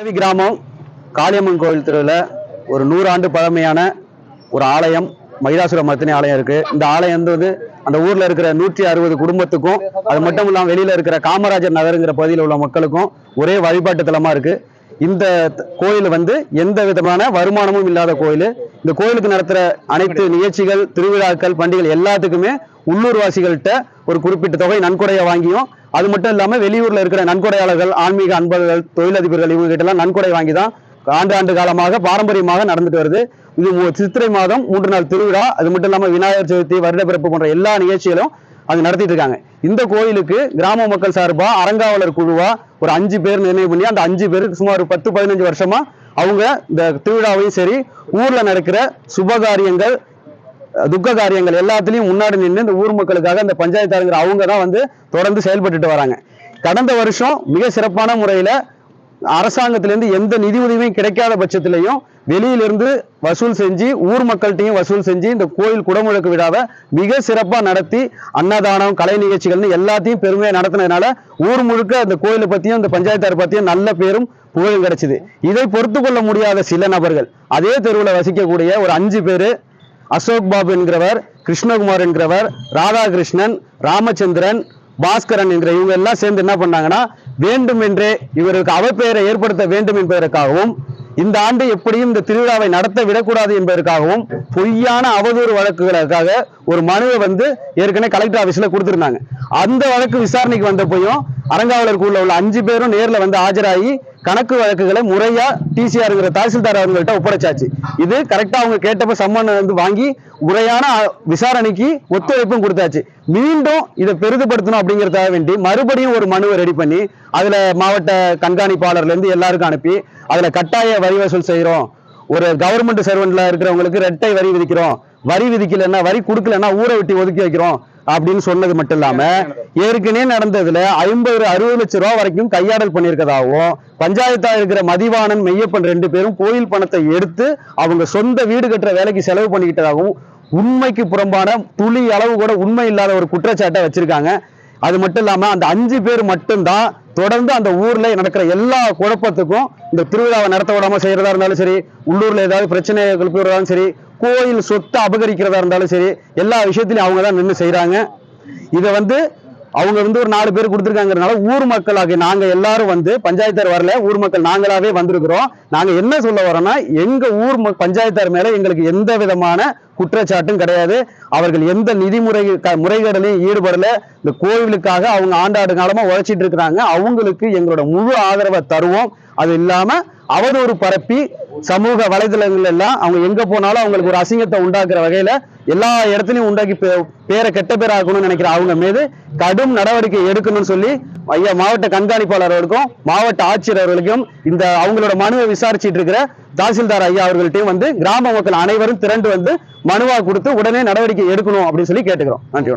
தேவி கிராமம் காளியம்மன் கோவில் திருவிழா ஒரு நூறு ஆண்டு பழமையான ஒரு ஆலயம் மகிதாசுர மர்த்தினி ஆலயம் இருக்கு. இந்த ஆலயம் வந்து அந்த ஊர்ல இருக்கிற நூற்றி அறுபது குடும்பத்துக்கும் அது மட்டும் இல்லாம வெளியில இருக்கிற காமராஜர் நகருங்கிற பகுதியில் உள்ள மக்களுக்கும் ஒரே வழிபாட்டு தலமா இருக்கு. இந்த கோயில் வந்து எந்த விதமான வருமானமும் இல்லாத கோயில். இந்த கோயிலுக்கு நடத்துகிற அனைத்து நிகழ்ச்சிகள் திருவிழாக்கள் பண்டிகைகள் எல்லாத்துக்குமே உள்ளூர்வாசிகள்கிட்ட ஒரு குறிப்பிட்ட தொகை நன்கொடையை வாங்கியும் அது மட்டும் இல்லாமல் வெளியூரில் இருக்கிற நன்கொடையாளர்கள் ஆன்மீக அன்பர்கள் தொழிலதிபர்கள் இவங்க கிட்ட எல்லாம் நன்கொடை வாங்கி தான் ஆண்டு ஆண்டு காலமாக பாரம்பரியமாக நடந்துட்டு வருது. இது சித்திரை மாதம் மூன்று நாள் திருவிழா. அது மட்டும் இல்லாமல் விநாயகர் சதுர்த்தி வருட பிறப்பு போன்ற எல்லா நிகழ்ச்சிகளும் அது நடத்திட்டு இருக்காங்க. இந்த கோயிலுக்கு கிராம மக்கள் சார்பாக அறங்காவலர் குழுவா ஒரு அஞ்சு பேர் நிர்ணயம் பண்ணி அந்த அஞ்சு பேருக்கு சுமார் பத்து பதினஞ்சு வருஷமா அவங்க இந்த திருவிழாவையும் சரி ஊர்ல நடக்கிற சுபகாரியங்கள் துக்க காரியங்கள் எல்லாத்துலயும் முன்னாடி நின்று இந்த ஊர் மக்களுக்காக இந்த பஞ்சாயத்தாருங்கிற அவங்க தான் வந்து தொடர்ந்து செயல்பட்டுட்டு வராங்க. கடந்த வருஷம் மிக சிறப்பான முறையில அரசாங்கத்திலேருந்து எந்த நிதி உதவியும் கிடைக்காத பட்சத்திலையும் வெளியிலிருந்து வசூல் செஞ்சு ஊர் மக்கள்கிட்டையும் வசூல் செஞ்சு இந்த கோயில் குடமுழக்கு விழாவை மிக சிறப்பாக நடத்தி அன்னதானம் கலை நிகழ்ச்சிகள்னு எல்லாத்தையும் பெருமையாக நடத்தினதுனால ஊர் முழுக்க அந்த கோயிலை பற்றியும் இந்த பஞ்சாயத்தார் பற்றியும் நல்ல பேரும் புகழும் கிடைச்சிது. இதை பொறுத்து கொள்ள முடியாத சில நபர்கள் அதே தெருவில் வசிக்கக்கூடிய ஒரு அஞ்சு பேர் அசோக் பாபு என்கிறவர் கிருஷ்ணகுமார் என்கிறவர் ராதாகிருஷ்ணன் ராமச்சந்திரன் பாஸ்கரன் என்கிற இவங்க எல்லாம் சேர்ந்து என்ன பண்ணாங்கன்னா வேண்டும் என்றே இவருக்கு அவப்பெயரை ஏற்படுத்த வேண்டும் என்பதற்காகவும் இந்த ஆண்டு எப்படியும் இந்த திருவிழாவை நடத்த விடக்கூடாது என்பதற்காகவும் பொய்யான அவதூறு வழக்குகளுக்காக ஒரு மனுவை வந்து ஏற்கனவே கலெக்டர் ஆபீஸ்ல கொடுத்திருந்தாங்க. அந்த வழக்கு விசாரணைக்கு வந்தப்பையும் அறங்காவலர் குழுல உள்ள அஞ்சு பேரும் நேர்ல வந்து ஆஜராகி கணக்கு வழக்குகளை முறையா டிசிஆர்ங்கிற தாசில்தார் அவங்கள்ட்ட ஒப்படைச்சாச்சு. இது கரெக்டா அவங்க கேட்டப்ப சம்மன் வந்து வாங்கி முறையான விசாரணைக்கு ஒத்துழைப்பும் கொடுத்தாச்சு. மீண்டும் இதை பெரிதுபடுத்தணும் அப்படிங்கறதுக்காக வேண்டி மறுபடியும் ஒரு மனுவை ரெடி பண்ணி அதுல மாவட்ட கண்காணிப்பாளர்ல இருந்து எல்லாருக்கும் அனுப்பி அதுல கட்டாய வரி வசூல் செய்யறோம் ஒரு கவர்மெண்ட் சர்வெண்ட்ல இருக்கிறவங்களுக்கு ரெட்டை வரி விதிக்கிறோம். வரி விதிக்கலன்னா வரி கொடுக்கலன்னா ஊரை விட்டு ஒதுக்கி வைக்கிறோம். அப்படின்னு சொன்னது மட்டும் இல்லாம ஏற்கனவே நடந்ததுல ஐம்பது அறுபது லட்சம் ரூபாய் வரைக்கும் கையாடல் பண்ணியிருக்கதாகவும் பஞ்சாயத்தா இருக்கிற மதிவாணன் மெய்யப்பன் ரெண்டு பேரும் கோயில் பணத்தை எடுத்து அவங்க சொந்த வீடு கட்டுற வேலைக்கு செலவு பண்ணிக்கிட்டதாகவும் உண்மைக்கு புறம்பான துளி அளவு கூட உண்மை இல்லாத ஒரு குற்றச்சாட்டை வச்சிருக்காங்க. அது மட்டும் இல்லாம அந்த அஞ்சு பேர் மட்டும்தான் தொடர்ந்து அந்த ஊர்ல நடக்கிற எல்லா குழப்பத்துக்கும் இந்த திருவிழாவை நடத்த விடாம செய்யறதா இருந்தாலும் சரி உள்ளூர்ல ஏதாவது பிரச்சனை கிளப்பி விடுறதாலும் சரி கோயில் சொத்தை அபகரிக்கிறதா இருந்தாலும் சரி எல்லா விஷயத்திலையும் அவங்க தான் நின்று செய்கிறாங்க இதை வந்து அவங்க வந்து ஒரு நாலு பேர் கொடுத்துருக்காங்கிறதுனால ஊர் மக்களாக நாங்க எல்லாரும் வந்து பஞ்சாயத்தார் வரல ஊர் மக்கள் நாங்களாவே வந்திருக்கிறோம். நாங்க என்ன சொல்ல வரோம்னா எங்க ஊர் ம- பஞ்சாயத்தார் மேல எங்களுக்கு எந்த விதமான குற்றச்சாட்டும் கிடையாது. அவர்கள் எந்த நிதி முறை முறைகேடலையும் ஈடுபடல. இந்த கோவிலுக்காக அவங்க ஆண்டாடு காலமா உழைச்சிட்டு இருக்கிறாங்க. அவங்களுக்கு எங்களோட முழு ஆதரவை தருவோம். அது இல்லாம அவதூறு பரப்பி சமூக வலைதளங்கள் எல்லாம் அவங்க எங்க போனாலும் அவங்களுக்கு ஒரு அசிங்கத்தை உண்டாக்குற வகையில எல்லா இடத்துலையும் உண்டாக்கி பே- பேரை கெட்ட பேராக்கணும்னு நினைக்கிற அவங்க மீது கடும் நடவடிக்கை எடுக்கணும்னு சொல்லி ஐயா மாவட்ட கண்காணிப்பாளர் அவர்களுக்கும் மாவட்ட ஆட்சியர் அவர்களுக்கும் இந்த அவங்களோட மனுவை விசாரிச்சிட்டு இருக்கிற தாசில்தார் ஐயா அவர்கள்ட்டையும் வந்து கிராம மக்கள் அனைவரும் திரண்டு வந்து மனுவா கொடுத்து உடனே நடவடிக்கை எடுக்கணும் அப்படின்னு சொல்லி கேட்டுக்கிறோம். நன்றி